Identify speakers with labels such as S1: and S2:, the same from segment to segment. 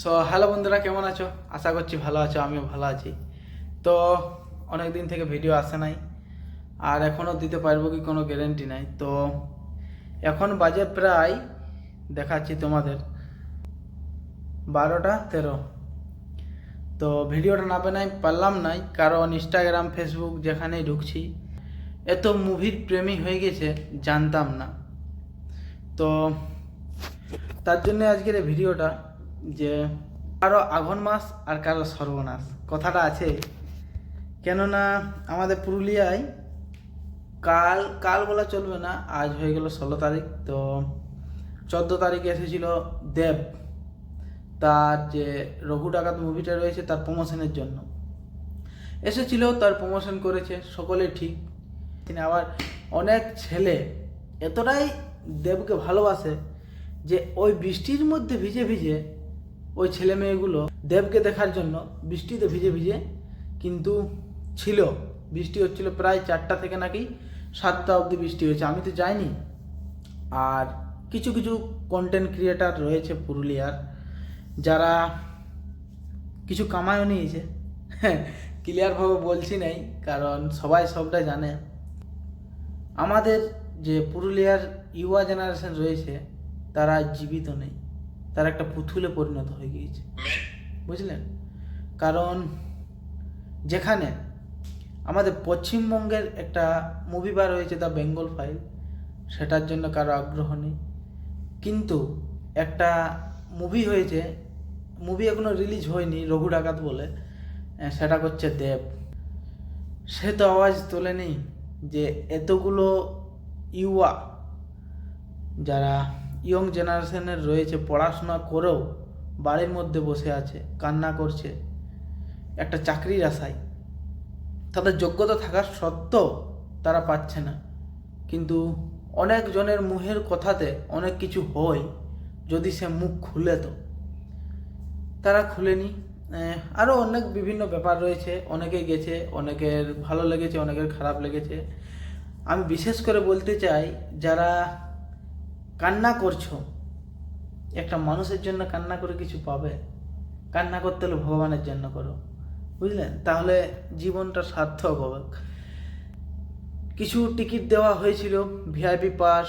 S1: So hello বন্ধুরা, কেমন আছো? আশা করছি ভালো আছো, আমিও ভালো আছি। তো অনেক দিন থেকে ভিডিও আসে নাই, আর এখনও দিতে পারব কি কোনো গ্যারেন্টি নাই। তো, এখন বাজে প্রায়, দেখাচ্ছি তোমাদের, বারোটা তেরো। তো ভিডিওটা না বানাই পারলাম নাই, কারণ ইনস্টাগ্রাম ফেসবুক যেখানেই ঢুকছি, এত মুভির প্রেমী হয়ে গেছে, জানতাম না। তো, তার জন্য আজকের এই ভিডিওটা যে কারও আঘন মাস আর কারও সর্বনাশ কথাটা আছে। কেননা আমাদের পুরুলিয়ায় কাল কাল বলা চলবে না, আজ হয়ে গেল ষোলো তারিখ। তো চোদ্দ তারিখে এসেছিল দেব। তার যে রঘু ডাকাত মুভিটা রয়েছে, তার প্রমোশনের জন্য। এসেছিল, তার প্রমোশন করেছে, সকলে ঠিক। তিনি আবার অনেক ছেলে, এতটাই দেবকে ভালোবাসে যে ওই বৃষ্টির মধ্যে ভিজে ভিজে ওই ছেলে মেয়েগুলো দেবকে দেখার জন্য বৃষ্টিতে ভিজে ভিজে কিন্তু ছিল। বৃষ্টি হচ্ছিল প্রায় চারটা থেকে নাকি সাতটা অবধি বৃষ্টি হয়েছে। আমি তো যাইনি। আর কিছু কিছু কন্টেন্ট ক্রিয়েটার রয়েছে পুরুলিয়ার, যারা কিছু কামায়ও নিয়েছে। ক্লিয়ারভাবে বলছি নাই, কারণ সবাই সবটা জানে। আমাদের যে পুরুলিয়ার ইউয়া জেনারেশন রয়েছে, তারা জীবিত নেই। তারা একটা পুতুলে পরিণত হয়ে গিয়েছে। বুঝলেন? কারণ যেখানে আমাদের পশ্চিমবঙ্গের একটা মুভি বার হয়েছে দ্য বেঙ্গল ফাইল সেটার জন্য কারও আগ্রহ নেই। কিন্তু একটা মুভি হয়েছে মুভি এখনও রিলিজ হয়নি রঘু ডাকাত বলে সেটা করছে দেব। সে তো আওয়াজ তোলেনি যে এতগুলো ইউয়া যারা ইয়ং জেনারেশনের রয়েছে, পড়াশোনা করেও বাড়ির মধ্যে বসে আছে, কান্না করছে। একটা চাকরির আশায়। তাদের যোগ্যতা থাকার সত্ত্বেও তারা পাচ্ছে না। কিন্তু অনেক জনের মুখের কথাতে অনেক কিছু হয়, যদি সে মুখ খুলে তো। তারা খুলেনি। আরও অনেক বিভিন্ন ব্যাপার রয়েছে। অনেকে গেছে, অনেকের ভালো লেগেছে, অনেকের খারাপ লেগেছে। আমি বিশেষ করে বলতে চাই, যারা কান্না করছ। একটা মানুষের জন্য কান্না করে কিছু পাবে? কান্না করতে হলে ভগবানের জন্য করো। বুঝলেন? তাহলে জীবনটা সার্থক হবে। কিছু টিকিট দেওয়া হয়েছিল ভিআইপি পাস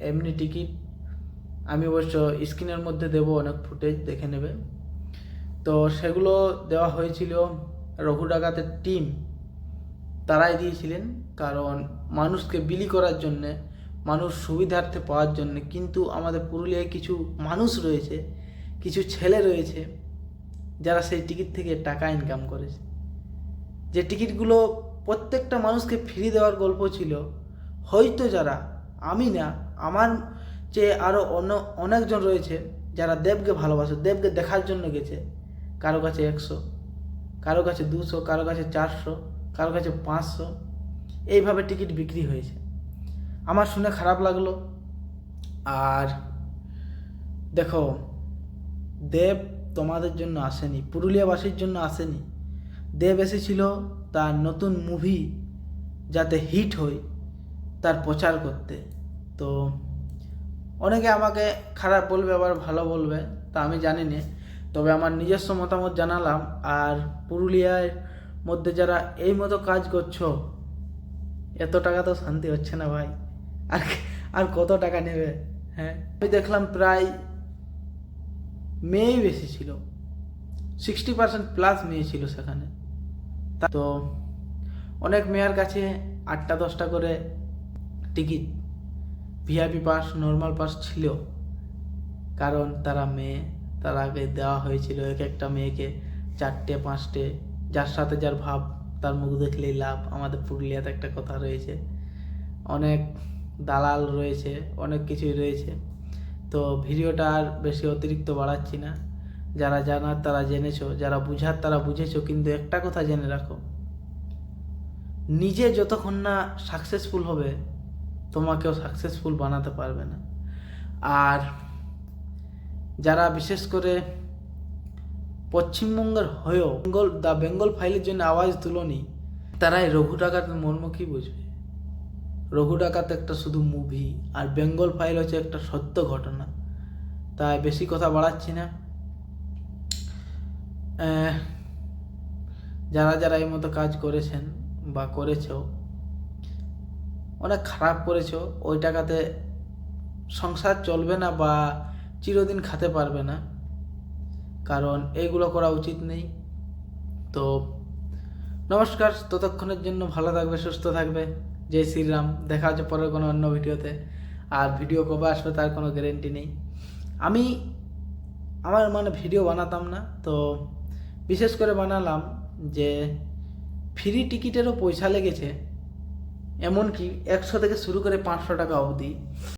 S1: এমনি টিকিট। আমি অবশ্য স্ক্রিনের মধ্যে দেবো অনেক ফুটেজ, দেখে নেবে। তো সেগুলো দেওয়া হয়েছিল রঘু ডাকাতের টিম তারাই দিয়েছিলেন, কারণ মানুষকে বিলি করার জন্যে মানুষ সুবিধার্থে পাওয়ার জন্য, কিন্তু আমাদের পুরুলিয়ায় কিছু মানুষ রয়েছে, কিছু ছেলে রয়েছে, যারা সেই টিকিট থেকে টাকা ইনকাম করেছে। যে টিকিটগুলো প্রত্যেকটা মানুষকে ফ্রি দেওয়ার গল্প ছিল, হয়তো যারা, আমি না, আমার যে আরও অন্য, অনেকজন রয়েছে, যারা দেবকে ভালোবাসে, দেবকে দেখার জন্য গেছে, কারও কাছে একশো, কারও কাছে দুশো, কারও কাছে চারশো, কারও কাছে পাঁচশো, এইভাবে টিকিট বিক্রি হয়েছে। আমার শুনে খারাপ লাগল। আর দেখো, দেব তোমাদের জন্য আসেনি, পুরুলিয়াবাসীর জন্য আসেনি। দেব এসেছিল তার নতুন মুভি যাতে হিট হয়, তার প্রচার করতে। তো অনেকে আমাকে খারাপ বলবে, আবার ভালো বলবে, তা আমি জানি না তবে আমার নিজস্ব মতামত জানালাম। আর পুরুলিয়ার মধ্যে যারা এই মতো কাজ করছ, এত টাকা তো শান্তি হচ্ছে না ভাই। আর আর কত টাকা নেবে? হ্যাঁ? আমি দেখলাম প্রায় মেয়েই বেশি ছিল। সিক্সটি পার্সেন্ট প্লাস মেয়ে ছিল সেখানে। তা- অনেক মেয়ের কাছে আটটা দশটা করে ticket VIP pass normal pass ছিল। কারণ তারা মেয়ে, তার আগে দেওয়া হয়েছিল এক একটা মেয়েকে চারটে, পাঁচটে, যার সাথে যার ভাব, তার মুখ দেখলেই লাভ। আমাদের পুরুলিয়াতে একটা কথা রয়েছে। অনেক দালাল রয়েছে, অনেক কিছুই রয়েছে। তো ভিডিওটা আর বেশি অতিরিক্ত বাড়াচ্ছি না। যারা জানার তারা জেনেছো, যারা বুঝার তারা বুঝেছ, কিন্তু একটা কথা জেনে রাখো। নিজে যতক্ষণ না সাকসেসফুল হবে, তোমাকেও সাকসেসফুল বানাতে পারবে না। আর যারা বিশেষ করে পশ্চিমবঙ্গের হয়েও, বেঙ্গল দ্য বেঙ্গল ফাইলের জন্য আওয়াজ তুলনি, তারাই রঘু ডাকাতের মর্ম কি বুঝবে? রঘু ডাকাত একটা শুধু মুভি আর বেঙ্গল ফাইল হচ্ছে একটা সত্য ঘটনা। তাই বেশি কথা বাড়াচ্ছি না। যারা যারা এই মতো কাজ করেছেন বা করেছ অনেক খারাপ করেছ ওই টাকাতে সংসার চলবে না বা চিরদিন খেতে পারবে না। কারণ এইগুলো করা উচিত নেই। তো নমস্কার, ততক্ষণের জন্য ভালো থাকবে, সুস্থ থাকবে। জয় শ্রীরাম, দেখা হচ্ছে পরের কোনো অন্য ভিডিওতে। আর ভিডিও কবে আসবে তার কোনো গ্যারেন্টি নেই। আমি আমার মানে ভিডিও বানাতাম না, তো বিশেষ করে বানালাম যে ফ্রি টিকিটেরও পয়সা লেগেছে, এমনকি একশো থেকে শুরু করে পাঁচশো টাকা অবধি।